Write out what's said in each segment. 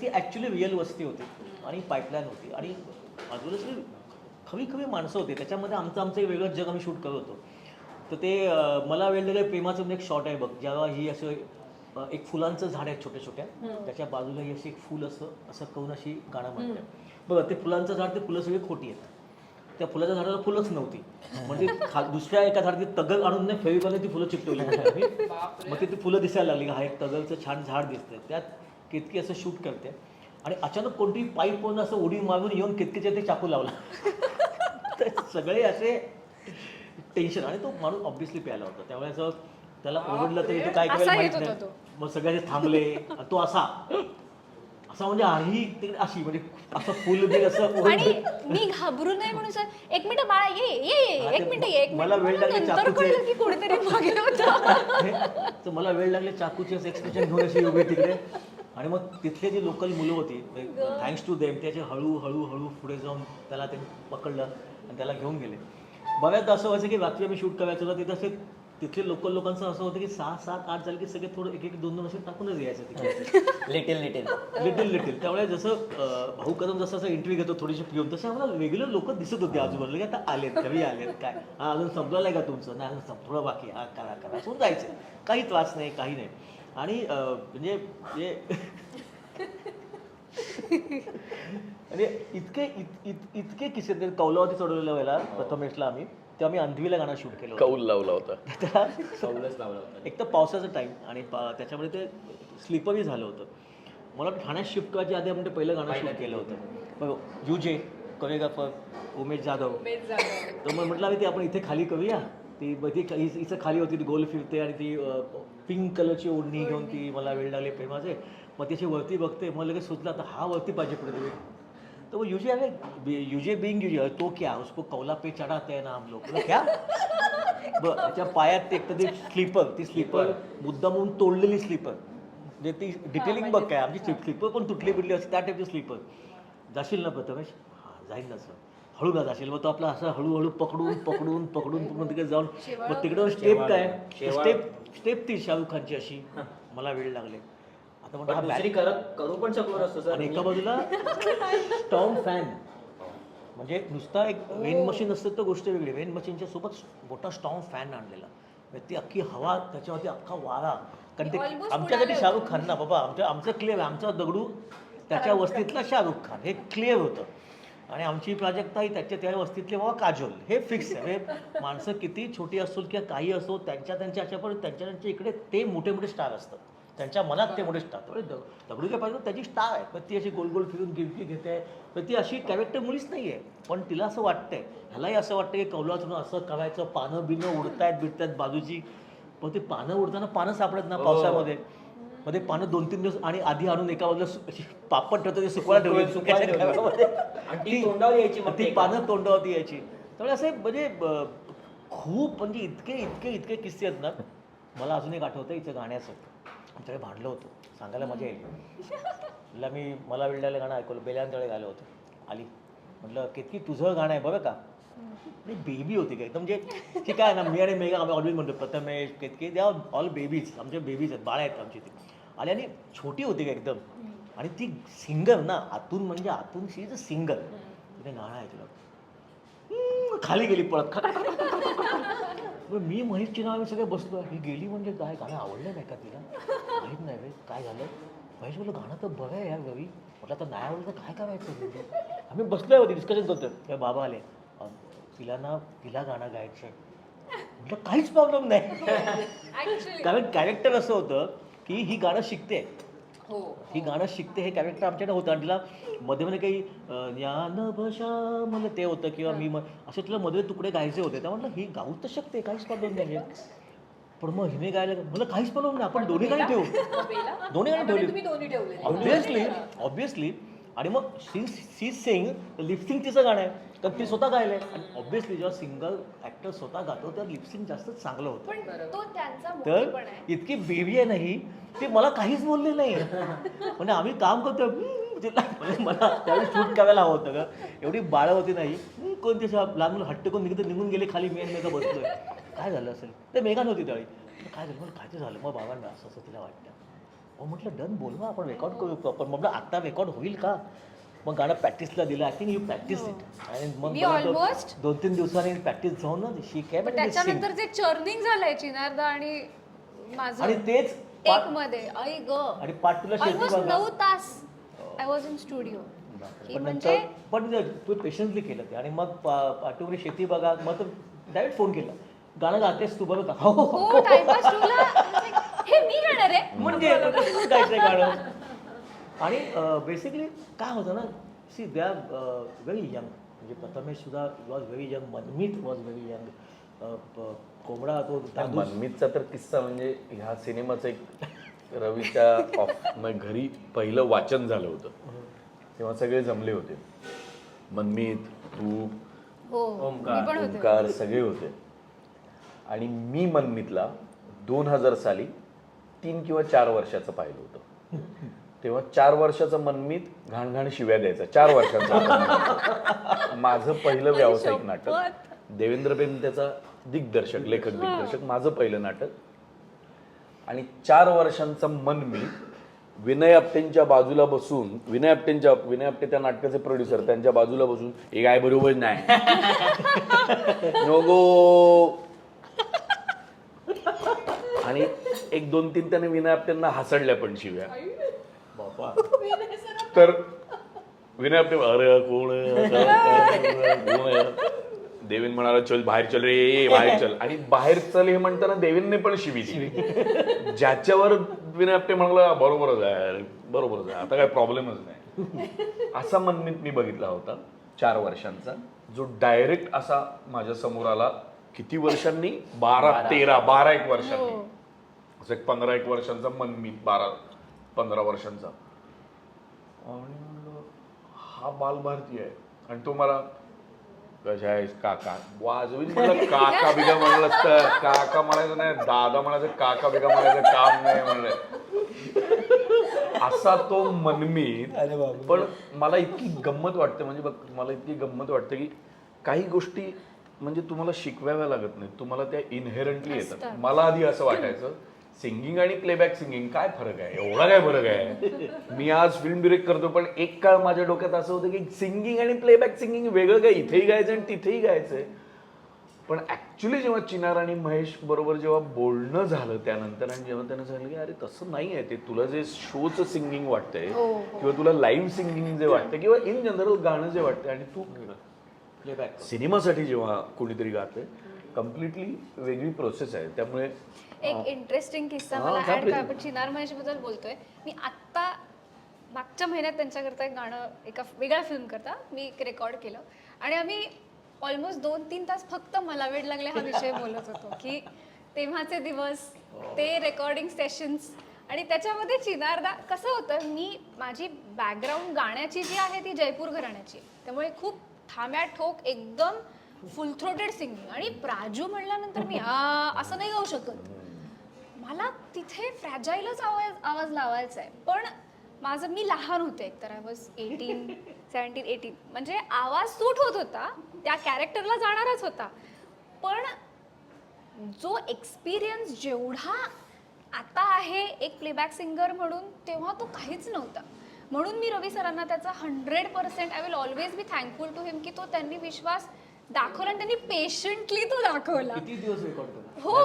ती actually real वस्ती होती. आणि पाईपलाईन होती. आणि बाजूला सगळी खवी खवी माणसं होती. त्याच्यामध्ये आमचं आमचं एक वेगळं जग आम्ही शूट करत होतो. तर ते मला वेळ लागेल प्रेमाचं म्हणजे एक शॉट आहे बघ. जेव्हा ही असं एक फुलांचं झाड आहे छोट्या छोट्या. त्याच्या बाजूला ही अशी एक फुल असं असं करून अशी गाणं म्हणते बघा ते फुलांचं झाड ते फुलं सगळी खोटी आहेत. त्या फुलाच्या झाडाला फुलंच नव्हती. म्हणजे खा दुसऱ्या एका झाडाची तगल आणून नाही फेविकॉलने ती फुलं चिकटवली होती. मग ते ती फुलं दिसायला लागली. हा एक तगलचं छान झाड दिसतंय. त्यात केतकी असं शूट करते. आणि अचानक कोणती पाईप म्हणून असं उडी मारून येऊन केतकीच्या ते चाकू लावला. तर सगळे असे टेन्शन आणि तो माणूस ऑब्विसली प्यायला होता. त्यामुळे असं त्याला ओरडलं तरी तो काय करायला माहीत होता नाही. मग सगळे असे थांबले. तो असा असा म्हणजे आई तिकडे अशी म्हणजे असं फुल दे असं आणि मी घाबरू नये म्हणून सर एक मिनिट बाळा ये ये ये एक मिनिट ये एक मला वेळ लागली चाकूचे. की कोणीतरी मागे होतं. तर मला वेळ लागले चाकूची असं एक्सप्रेशन घेऊन अशी उभी तिकडे. आणि मग तिथले जी लोकल मुलं होती थँक्स टू देम त्याचे हळू हळू हळू पुढे जाऊन त्याला ते पकडलं आणि त्याला घेऊन गेले. बऱ्याचदा असं व्हायचं की रात्री आम्ही शूट करायचं होतं तिथे असे तिथले लोकल लोकांचं असं होतं की सहा सात आठ झाले की सगळे थोडं एक एक दोन दोन असे टाकूनच यायचं तिकडे लिटिल लिटिल लिटिल लिटिल त्यामुळे जसं भाऊ कदम जसं असं इंटरव्ह्यू घेतो थोडीशी पिऊन तसे आम्हाला रेग्युलर लोक दिसत होते आजूबाजूला. की आता आलेत कमी आलेत काय? हा अजून संपलं नाही का तुमचं? नाही अजून संप थोडं बाकी. हा करा करा. असं जायचं काही त्रास नाही काही नाही. आणि म्हणजे म्हणजे आणि इतके इत, इत, इतके किस्से आहेत. कौलावती चढवलेल्या वेळेला प्रथमेशला आम्ही तेव्हा आम्ही अंधवीला गाणं शूट केलं. कौल लावला होता. त्याला सवलच लावला होता. एक तर पावसाचा टाईम आणि पा त्याच्यामध्ये ते स्लिपरही झालं होतं. मला वाटतं ठाण्यात शिफ्ट करायच्या आधी आपण ते पहिलं गाणं शूट केलं होतं. युजे कोरिओग्राफर उमेश जाधव. तर मग म्हटलं आम्ही ते आपण इथे खाली करूया. ती ती हिचं खाली होती ती गोल फिरते आणि ती पिंक कलरची ओढणी घेऊन ती मला वेळ लागले प्रेमाचे मग त्याची वरती बघते मग लगेच सुचला तर हा वरती पाहिजे पुढे तो युजे अरे युजे बिंग युजे तो क्या? उसको कौला पे चढ़ाते हैं ना हम लोग. बोला, क्या? ब त्याच्या पायात ते एक तर ती स्लीपर ती स्लीपर मुद्दा म्हणून तोडलेली स्लीपर म्हणजे ती डिटेलिंग बघ काय आमची स्लीपर पण तुटली बिटली असते त्या टाईपची स्लीपर जाशील ना प्रथमेश? हां जाईल ना सर. हळू का जाशील मग तो आपला असं हळूहळू पकडून पकडून पकडून पकडून तिकडे जाऊन मग तिकडे स्टेप काय. स्टेप स्टेप ती शाहरुख खानची अशी. मला वेळ लागले. आता म्हणतो हा करू पण शकलो नसतो सर. एका बाजूला स्टॉम फॅन म्हणजे नुसता एक वेन मशीन असतं तर गोष्ट वेगळी. वेन मशीनच्या सोबत मोठा स्टॉम फॅन आणलेला. म्हणजे ती अख्खी हवा त्याच्यावरती अख्खा वारा. कारण ते आमच्यासाठी शाहरुख खान ना बाबा आमच्या आमचं क्लेअर आमचा दगडू त्याच्या वस्तीतला शाहरुख खान. हे क्लिअर होतं. आणि आमची प्राजक्ताही त्याच्या त्या वस्तीतले बाबा काजोल. हे फिक्स आहे. हे माणसं किती छोटी असो किंवा काही असो त्यांच्या त्यांच्या अशा पण त्यांच्या त्यांच्या इकडे ते मोठे मोठे स्टार असतात. त्यांच्या मनात ते मोठे स्टार दगडू काय पाहिजे त्याची स्टार आहे. पण ती अशी गोल गोल फिरून गिरकी घेते. पण ती अशी कॅरेक्टर मुळीच नाही आहे पण तिला असं वाटतंय. ह्यालाही असं वाटतं की कौलातून असं करायचं. पानं बिनं उडतायत बिडतायत बाजूची. पण ती पानं उडताना पानं सापडत ना हो. पावसामध्ये. ते पानं दोन तीन दिवस आणि आधी आणून एका बाजूला पापड ठेवतो ते सुकवायला ठेवले सुकवायला यायची ती पानं तोंडावरती यायची. त्यामुळे असे म्हणजे खूप म्हणजे इतके इतके इतके किस्से आहेत ना. मला अजून एक आठवतं इथं गाण्याचं. आमच्याकडे भांडलं होतं. सांगायला मजा येईल. म्हटलं मी मला वेळेला गाणं ऐकवलं. बेल्यांतळे गायलं होतं. आली. म्हटलं केतकी तुझं गाणं आहे बघा का? आणि बेबी होती काय एकदम म्हणजे ती काय ना मी आणि मेघा आम्ही ऑलवेज म्हणतो प्रथमेश केतकी द्या ऑल बेबीज आमचे बेबीज आहेत. बाळ आहेत आमची ती. आली आणि छोटी होती का एकदम? आणि ती सिंगर ना आतून म्हणजे आतून शी इज अ सिंगर तिने गाणं ऐकलं खाली गेली पळत. बरं, मी महेशची नाव सगळे बसलो ही गेली म्हणजे काय? गाणं आवडलं नाही का तिला? माहीत नाही रे काय झालं? महेश बोललं गाणं तर बरं आहे यार रवी. म्हटलं आता नाही आवडलं तर काय करायचं? आम्ही बसलोय होती डिस्कशन करतोय. ते बाबा आले. तिला ना तिला गाणं गायचं म्हटलं काहीच प्रॉब्लेम नाही. कारण कॅरेक्टर असं होतं की ही गाणं शिकते. हो ही. गाणं शिकते हे कॅरेक्टर आमच्याकडे होतं आणि तिला मध्ये मध्ये काही ज्ञान भशा मला ते होतं किंवा मी म- असे तिला मध्ये तुकडे गायचे होते. त्या म्हटलं ही गाऊ तर शकते काहीच प्रॉब्लेम नाही पण मग हिने गायला मला काहीच प्रॉब्लेम नाही आपण दोन्ही गाणी ठेवू. दोन्ही गाणी ठेवली. ऑब्विसली ऑब्विसली आणि मग सी सी सिंग लिपसिंग तिचं गाणं आहे. तर ती स्वतः गायलंय. आणि ऑब्विसली जेव्हा सिंगल ऍक्टर स्वतः गातो तर लिपसिंग जास्त चांगलं होतं. पण तो त्यांचा तर मोठेपण आहे. इतकी बेबी आहे नाही ती मला काहीच बोलली नाही. म्हणजे आम्ही काम करतो तिला म्हणजे मला त्यावेळी शूट करायला हवं होतं का एवढी बाळं होती नाही हम्म, कोणती अशा लहान मुलं हट्ट करून निघत निघून गेले खाली मी आणि मेघा बसलोय. काय झालं असेल? ते मेघा नव्हती त्यावेळी. काय झालं? मला काय ते झालं? मग बाबांना असं असं तिला वाटतं अहो म्हटलं डन बोलवा आपण रेकॉर्ड करू प्रॉपर म्हटलं आत्ता रेकॉर्ड होईल का? मग गाणं प्रॅक्टिसला दिलं. I think you practice it आणि मग मला almoस्ट- दोन तीन दिवसांनी प्रॅक्टिस जाऊन ना शी पण कॅप त्याच्यानंतर जे चर्निंग झालंय चिनारदा आणि माझं आणि तेच टेक part- मध्ये. आई ग. आणि पार्ट शेती ऑलमोस्ट बघा. नऊ तास आय वॉज इन स्टुडिओ पण म्हणजे नंतर पण तू पेशन्सली केलं ते. आणि मग पाठवली शेती बघा मग तर डायरेक्ट फोन केला. गाणं गातेस तू बरोबर हो, टाइमपास आहे म्हणजे गाणं आणि बेसिकली काय होतं ना see they are very young म्हणजे प्रथमेश सुद्धा was very young Manmeet was very young कोंबडा तो मनमीतचा तर किस्सा म्हणजे ह्या सिनेमाचं एक रवीच्या ऑफ घरी पहिलं वाचन झालं होतं. तेव्हा सगळे जमले होते. मनमीत तू हो ओंकार सगळे होते. आणि मी मनमीतला दोन हजार साली तीन किंवा चार वर्षाचं पाहिलं होतं. तेव्हा चार वर्षाचं मनमीत घाण घाण शिव्या द्यायचा. चार वर्षाचा माझं पहिलं व्यावसायिक नाटक देवेंद्र बेन त्याचा दिग्दर्शक लेखक दिग्दर्शक माझं पहिलं नाटक. आणि चार वर्षांचं मनमीत विनय आपटेंच्या बाजूला बसून विनय आपटेंच्या विनय आपटे त्या नाटकाचे प्रोड्युसर त्यांच्या बाजूला बसून हे काय बरोबर नाही. आणि एक दोन तीन त्याने विनय आपटेंना हसडल्या पण शिव्या. बापा. तर विनय आपटे अरे कोण? देवेन म्हणाला चल बाहेर चल रे बाहेर चल. आणि बाहेर चल हे म्हणताना देवेनने पण शिवी दिली. ज्याच्यावर विनय आपटे म्हणाला बरोबरच आहे बरोबरच आहे आता काय प्रॉब्लेमच नाही. असा मनमीत मी बघितला होता चार वर्षांचा जो डायरेक्ट असा माझ्यासमोर आला किती वर्षांनी? बारा तेरा बारा एक वर्षांनी. असं एक पंधरा एक वर्षांचा मनमीत बारा पंधरा वर्षांचा. आणि म्हणलं हा बालभारती आहे. आणि तो मला कशा आहेस काका? वाजवीन म्हणलं काका बिगा म्हणलं असतं काका म्हणायचं नाही दादा म्हणायचं काका बिगा म्हणायचं काम नाही म्हणलं. असा तो मनमीत पण मला इतकी गंमत वाटते म्हणजे बघ मला इतकी गंमत वाटते की काही गोष्टी म्हणजे तुम्हाला शिकवाव्या लागत नाही तुम्हाला त्या इनहेरंटली येतात. मला आधी असं वाटायचं सिंगिंग आणि प्लेबॅक सिंगिंग काय फरक आहे? एवढा काय फरक आहे? मी आज फिल्म डिरेक्ट करतो पण एक काळ माझ्या डोक्यात असं होतं की सिंगिंग आणि प्लेबॅक सिंगिंग वेगळं काय? इथेही गायचं आणि तिथेही गायचंय. पण ऍक्च्युली जेव्हा चिनार आणि महेश बरोबर जेव्हा बोलणं झालं त्यानंतर आणि जेव्हा त्यानं सांगितलं की अरे तसं नाही आहे ते तुला जे शोचं सिंगिंग वाटतंय किंवा तुला लाईव्ह सिंगिंग जे वाटतं किंवा इन जनरल गाणं जे वाटतंय आणि तू प्लेबॅक सिनेमासाठी जेव्हा कोणीतरी गाते कम्प्लिटली वेगळी प्रोसेस आहे त्यामुळे एक इंटरेस्टिंग किस्सा मला ऍड? करा आपण चिनार महेशबद्दल बोलतोय मी आत्ता मागच्या महिन्यात त्यांच्याकरता एक गाणं एका वेगळ्या फिल्म करता मी एक रेकॉर्ड केलं आणि आम्ही ऑलमोस्ट दोन तीन तास फक्त मला वेळ लागले हा विषय बोलत होतो की तेव्हाचे दिवस ते रेकॉर्डिंग सेशन्स आणि त्याच्यामध्ये चिनारदा कसं होतं मी माझी बॅकग्राऊंड गाण्याची जी आहे ती जयपूर घराण्याची. त्यामुळे खूप थांब्या ठोक एकदम फुल थ्रोटेड सिंगिंग. आणि प्राजू म्हणल्यानंतर मी आ असं नाही गाऊ शकत. मला तिथे फ्रॅजाईलच आवाज आवाज लावायचा आहे पण माझं मी लहान होते एकतर. I was eighteen seventeen eighteen म्हणजे आवाज सूट होत होता. त्या कॅरेक्टरला जाणारच होता. पण जो एक्सपिरियन्स जेवढा आता आहे एक प्लेबॅक सिंगर म्हणून तेव्हा तो काहीच नव्हता. म्हणून मी रवी सरांना त्याचा hundred percent I will always be thankful to him की तो त्यांनी विश्वास दाखवला आणि त्यांनी पेशंटली तो दाखवला किती दिवस रेकॉर्ड केलं हो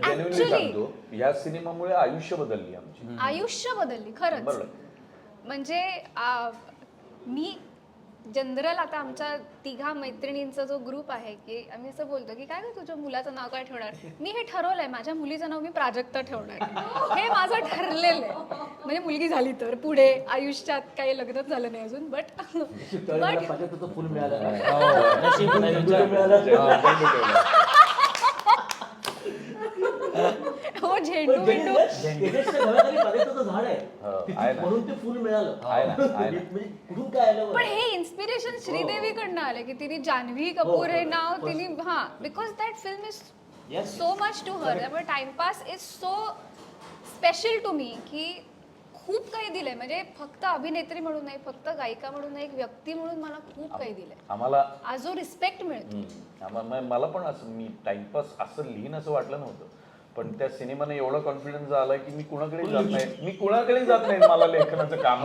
genuinely. सांगतो या सिनेमामुळे आयुष्य बदलली आमची आयुष्य बदलली खरंच बरोबर. म्हणजे आ, मी जनरल आता आमच्या तिघा मैत्रिणींचा जो ग्रुप आहे की आम्ही असं बोलतो की काय तुझ्या मुलाचं नाव काय ठेवणार? मी हे ठरवलंय माझ्या मुलीचं नाव मी प्राजक्ता ठेवणार. हे माझं ठरलेलं आहे. म्हणजे मुलगी झाली तर पुढे आयुष्यात काही लग्नच झालं नाही अजून बट त्यावेळी हो झेंडू बिंडू झाड आहे. हो, तिथे आहे ना. म्हणून ते फुल मिळालं. आहे ना, आहे ना. म्हणजे कुठून काय आलं पण बरं? हे. इन्स्पिरेशन श्रीदेवीकडनं आलं की तिने जान्हवी कपूर हे हो, नाव हो. तिने हा because that film is Yes, so much to her त्यामुळे timepass is so special to me की खूप काही दिलंय. म्हणजे फक्त अभिनेत्री म्हणून नाही फक्त गायिका म्हणून नाही एक व्यक्ती म्हणून मला खूप काही दिलंय. आम्हाला आज जो रिस्पेक्ट मिळतो. हम्म. आम्हा- म- मला पण असं मी टाइमपास असं लिहीन असं वाटलं नव्हतं. पण त्या सिनेमाने एवढा कॉन्फिडन्स आला की मी कुणाकडे जात नाही. मी कुणाकडे जात नाही मला लेखनाचं काम.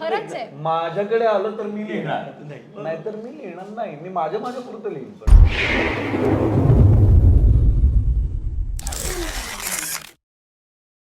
खरंच आहे. माझ्याकडे आलं तर मी लिहिणार. नाहीतर मी लिहिणार नाही. मी माझ्या माझ्या पुरतं लिहिन. पण